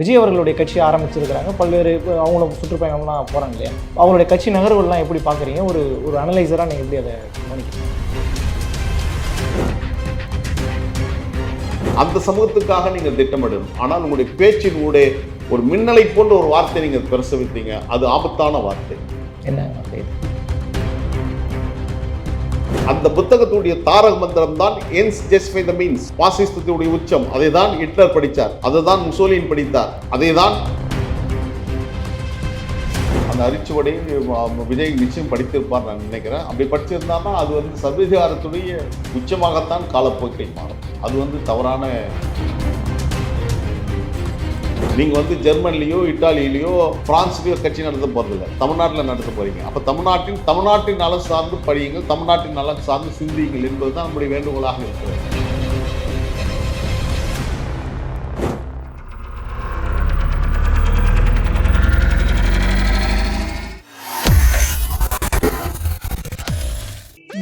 விஜய் அவர்களுடைய கட்சி ஆரம்பிச்சிருக்கிறாங்க. பல்வேறு அவங்கள சுற்றுப்பயணம்லாம் போகிறாங்க இல்லையா? அவங்களுடைய கட்சி நகர்வுகள்லாம் எப்படி பார்க்குறீங்க? ஒரு ஒரு அனலைசராக நீங்கள் எப்படி அதை கவனிக்கிறீங்க? அந்த சமூகத்துக்காக நீங்கள் திட்டமிடணும். ஆனால் உங்களுடைய பேச்சின் ஊடே ஒரு மின்னலை போன்ற ஒரு வார்த்தை நீங்கள் பிரசவித்தீங்க. அது ஆபத்தான வார்த்தை. என்ன வார்த்தை? அந்த புத்தகத்துடைய தாரக மந்திரம் தான் என்ஸ் ஜஸ்டிஃபை த மீன்ஸ் பாசிசத்துடைய உச்சம். அதை தான் ஹிட்லர் படித்தார். அதை தான் முசோலின் படித்தார். அதை தான் அந்த அரிச்சுவடை விஜய் நிச்சயம் படித்திருப்பார் நான் நினைக்கிறேன். அப்படி படிச்சிருந்தான்னா அது வந்து சர்வதிகாரத்துடைய உச்சமாகத்தான் காலப்போக்கில் மாறும். அது வந்து தவறான நீங்கள் வந்து ஜெர்மன்லேயோ இட்டாலியிலேயோ ஃப்ரான்ஸ்லேயோ கட்சி நடத்த போகிறதில்ல தமிழ்நாட்டில் நடத்த போறீங்க. அப்போ தமிழ்நாட்டின் தமிழ்நாட்டின் நலம் சார்ந்து படியுங்கள் தமிழ்நாட்டின் நலன் சார்ந்து சிந்தியுங்கள் என்பதுதான் நம்முடைய வேண்டுகோளாக இருக்கிறது.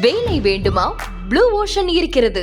வேலை வேண்டுமா? ப்ளூ ஓஷன் இருக்கிறது.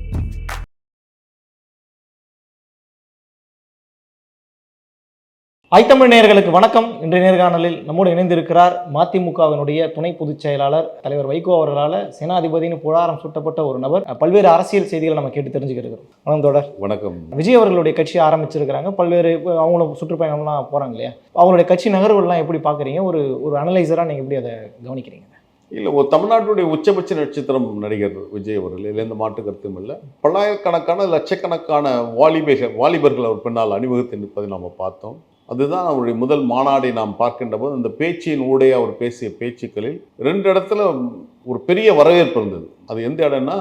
ஐத்தமிழ் நேயர்களுக்கு வணக்கம். இன்றைய நேர்காணலில் நம்மோடு இணைந்திருக்கிறார் மதிமுகவினுடைய துணை பொதுச் செயலாளர் தலைவர் வைகோ அவர்களால் சேனாதிபதினு புழாரம் சூட்டப்பட்ட ஒரு நபர். பல்வேறு அரசியல் செய்திகளை நம்ம கேட்டு தெரிஞ்சுக்கிறோம் வணக்கம் தொடர் வணக்கம். விஜய் அவர்களுடைய கட்சி ஆரம்பிச்சிருக்கிறாங்க. பல்வேறு இப்போ அவங்கள சுற்றுப்பயணம்லாம் போகிறாங்க இல்லையா? அவங்களுடைய கட்சி நகர்வுகள்லாம் எப்படி பார்க்குறீங்க? ஒரு ஒரு அனலைசராக நீங்கள் எப்படி அதை கவனிக்கிறீங்க? இல்ல ஒரு தமிழ்நாட்டுடைய உச்சபட்ச நட்சத்திரம் நடிகர் விஜய் அவர்கள் இதுல எந்த மாற்று கருத்தும் இல்லை. பல்லாயிரக்கணக்கான லட்சக்கணக்கான வாலிபர்கள் வாலிபர்கள் அவர் பின்னால் அணிவகுத்து நிற்பதை நாம் பார்த்தோம். அதுதான் அவருடைய முதல் மாநாடை நாம் பார்க்கின்ற போது அந்த பேச்சின் ஊடே அவர் பேசிய பேச்சுக்களில் ரெண்டு இடத்துல ஒரு பெரிய வரவேற்பு இருந்தது. அது எந்த இடம்னா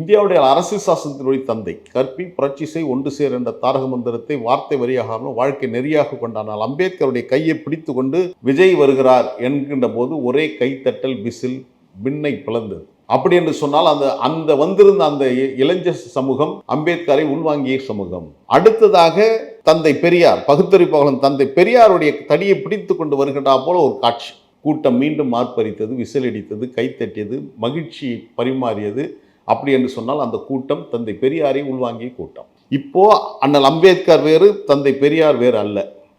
இந்தியாவுடைய அரசியல் சாசனத்தினுடைய தந்தை கற்பி புரட்சி செய் ஒன்று சேர் என்ற தாரக மந்திரத்தை வார்த்தை வரியாகாமல் வாழ்க்கை நெறியாக கொண்டானால் அம்பேத்கருடைய கையை பிடித்து கொண்டு விஜய் வருகிறார் என்கின்ற போது ஒரே கைத்தட்டல் விசில் விண்ணை பிளந்தது. அப்படி என்று சொன்னால் அந்த அந்த வந்திருந்த அந்த இ- இளைஞ சமூகம் அம்பேத்கரை உள்வாங்கிய சமூகம். அடுத்ததாக தந்தை பெரியார் பகுத்தறிப்பாளன் தந்தை பெரியாருடைய தடியை பிடித்து கொண்டு வருகின்றா போல ஒரு காட்சி. கூட்டம் மீண்டும் மார்ப்பரித்தது விசிலடித்தது கைத்தட்டியது மகிழ்ச்சி பரிமாறியது. அப்படி என்று சொன்னால் அந்த கூட்டம் தந்தை பெரியாரை உள்வாங்கிய கூட்டம். இப்போ அண்ணல் அம்பேத்கர் வேறு தந்தை பெரியார் வேறு அல்ல.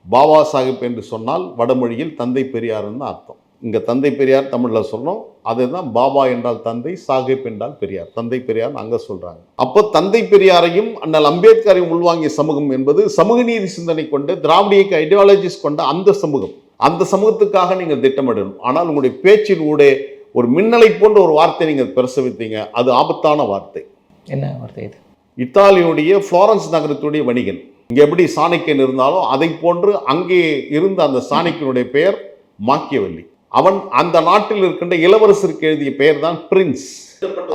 பாபா சாஹிப் என்று சொன்னால் வடமொழியில் தந்தை பெரியார்னு அர்த்தம். இங்கே தந்தை பெரியார் தமிழில் சொல்றோம் அதுதான் பாபா என்றால் தந்தை சாஹிப் என்றால் பெரியார். தந்தை பெரியார் அங்கே சொல்றாங்க. அப்போ தந்தை பெரியாரையும் அண்ணல் அம்பேத்கரையும் உள்வாங்கிய சமூகம் என்பது சமூக நீதி சிந்தனை கொண்ட திராவிட இயக்க ஐடியாலஜிஸ் கொண்ட அந்த சமூகம். அந்த சமூகத்துக்காக நீங்கள் திட்டமிடணும். ஆனால் உங்களுடைய பேச்சின் ஊடே ஒரு மின்னலை போன்ற ஒரு வார்த்தை நீங்கள் பிரசவித்தீங்க. அது ஆபத்தான வார்த்தை. என்ன வார்த்தை இது? இத்தாலியுடைய ஃப்ளாரன்ஸ் நகரத்துடைய வணிகன். இங்கே எப்படி சாணக்கியன் இருந்தாலோ அதை போன்று அங்கே இருந்த அந்த சாணக்கியனுடைய பெயர் மாக்கியவல்லி. அவன் அந்த நாட்டில் இருக்கின்ற இளவரசருக்கு எழுதிய பெயர் தான் பிரின்ஸ்.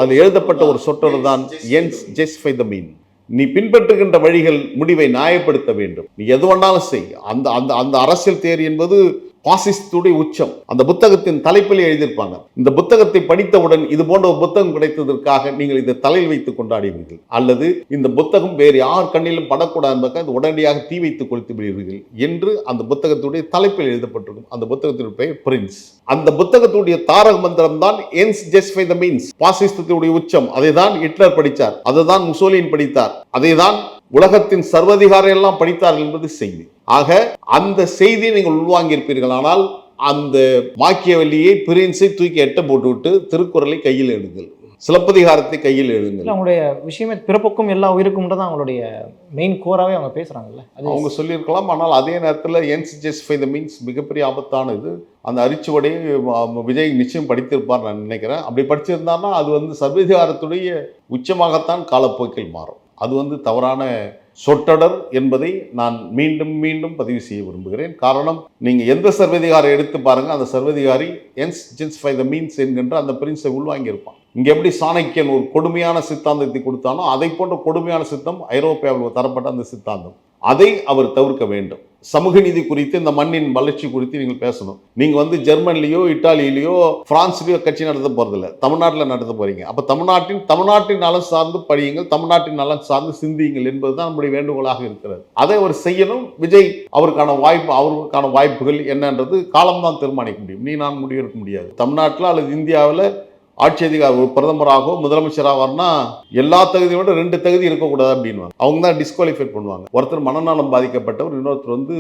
அது எழுதப்பட்ட ஒரு சொற்றொடர் தான் என்ஸ் ஜஸ்டிஃபை த மீன் நீ பின்பற்றுகின்ற வழிகள் முடிவை நியாயப்படுத்த வேண்டும். நீ எது வேணாலும் செய். அந்த அந்த அந்த அரசியல் தேர் என்பது பாசிஸ்டுடைய உச்சம். அந்த புத்தகத்தின் தலைப்பில் எழுதியிருப்பாங்க. இந்த புத்தகத்தை படித்தவுடன் இது போன்ற ஒரு புத்தகம் கிடைத்ததற்காக நீங்கள் இதை தலையில் வைத்து கொண்டாடுவீர்கள். அல்லது இந்த புத்தகம் வேறு யார் கண்ணிலும் படக்கூடாது என்பதற்காக இது உடனடியாக தீ வைத்து கொளுத்து விடுவீர்கள் என்று அந்த புத்தகத்துடைய தலைப்பில் எழுதப்பட்டிருக்கும். அந்த புத்தகத்தின் பெயர் பிரின்ஸ் அந்த புத்தகத்துடைய தாரக மந்திரம் தான் என்ஸ் ஜஸ்டிஃபை த மீன்ஸ் பாசிஸ்டத்துடைய உச்சம். அதை தான் ஹிட்லர் படித்தார். அதை தான் முசோலியன் படித்தார். அதை தான் உலகத்தின் சர்வதிகாரம் எல்லாம் படித்தார்கள் என்பது செய்தி. ஆக அந்த செய்தியை நீங்கள் உள்வாங்கியிருப்பீர்கள். ஆனால் அந்த மாக்கியவல்லியை பிரின்ஸை தூக்கி எட்ட போட்டுவிட்டு திருக்குறளை கையில் எடுங்கள். சிலப்பதிகாரத்தை கையில் எழுதுங்கள் அவங்களுடைய விஷயமே பிறப்புக்கும் எல்லா உயிருக்கும்ன்றதான் அவங்களுடைய மெயின் கோராவே அவங்க பேசுகிறாங்கல்ல அது அவங்க சொல்லியிருக்கலாம். ஆனால் அதே நேரத்தில் என்ஸ் ஜஸ்டிஃபை த மீன்ஸ் மிகப்பெரிய ஆபத்தான இது. அந்த அரிச்சுவடை விஜய் நிச்சயம் படித்திருப்பார் நான் நினைக்கிறேன். அப்படி படிச்சிருந்தான்னா அது வந்து சர்வதிகாரத்துடைய உச்சமாகத்தான் காலப்போக்கில் மாறும். அது வந்து தவறான சொற்றொடர் என்பதை நான் மீண்டும் மீண்டும் பதிவு செய்ய விரும்புகிறேன். காரணம் நீங்கள் எந்த சர்வதிகாரம் எடுத்து பாருங்கள் அந்த சர்வதிகாரி என்ஸ் ஜஸ்டிஃபை த மீன்ஸ் என்கின்ற அந்த பிரின்ஸை உள்வாங்கியிருப்பான். இங்கே எப்படி சாணக்கியன் ஒரு கொடுமையான சித்தாந்தத்தை கொடுத்தானோ அதை போன்ற கொடுமையான சித்தம் ஐரோப்பியாவில் தரப்பட்ட அந்த சித்தாந்தம். அதை அவர் தவிர்க்க வேண்டும். சமூக நீதி குறித்து இந்த மண்ணின் வளர்ச்சி குறித்து நீங்கள் பேசணும். நீங்க வந்து ஜெர்மனிலேயோ இட்டாலியிலேயோ பிரான்ஸ்லயோ கட்சி நடத்த போறதில்ல. தமிழ்நாட்டில் நடத்த போறீங்க. அப்ப தமிழ்நாட்டின் தமிழ்நாட்டின் நலன் சார்ந்து படியுங்கள் தமிழ்நாட்டின் நலன் சார்ந்து சிந்தியுங்கள் என்பதுதான் நம்முடைய வேண்டுகோளாக இருக்கிறது. அதை அவர் செய்யணும். விஜய் அவருக்கான வாய்ப்பு அவருக்கான வாய்ப்புகள் என்னன்றது காலம்தான் தீர்மானிக்க முடியும். நீ நான் முடிவெடுக்க முடியாது. தமிழ்நாட்டில் அல்லது இந்தியாவில் ஆட்சி அதிகாரி ஒரு பிரதமராகவோ முதலமைச்சராவார்னா எல்லா தகுதியும் விட ரெண்டு தகுதி இருக்கக்கூடாது அப்படின்னு அவங்க தான் டிஸ்குவாலிஃபை பண்ணுவாங்க. ஒருத்தர் மனநலம் பாதிக்கப்பட்டவர் இன்னொருத்தர் வந்து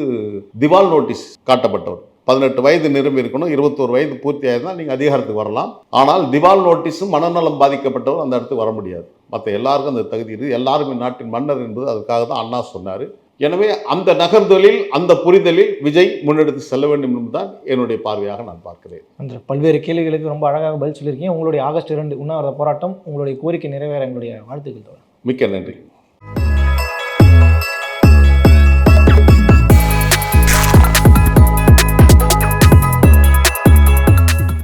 திவால் நோட்டீஸ் காட்டப்பட்டவர். பதினெட்டு வயது நிரம்பி இருக்கணும் இருபத்தோரு வயது பூர்த்தி ஆயிருந்தால் நீங்கள் அதிகாரத்துக்கு வரலாம். ஆனால் திவால் நோட்டீஸும் மனநலம் பாதிக்கப்பட்டவர் அந்த இடத்துக்கு வர முடியாது. மற்ற எல்லாருக்கும் அந்த தகுதி இருக்குது. எல்லாருமே நாட்டின் மன்னர் என்பது அதுக்காக தான் அண்ணா சொன்னார். எனவே அந்த நகர்தலில் அந்த புரிதலில் விஜய் முன்னெடுத்து செல்ல வேண்டும் என்பதுதான் என்னுடைய பார்வையாக நான் பார்க்கிறேன். அந்த பல்வேறு கேள்விகளுக்கு ரொம்ப அழகாக பதில் சொல்லியிருக்கீங்க. உங்களுடைய ஆகஸ்ட் இரண்டு உண்ணாவிரத போராட்டம் உங்களுடைய கோரிக்கை நிறைவேற எங்களுடைய வாழ்த்துக்கள் மிக்க நன்றி.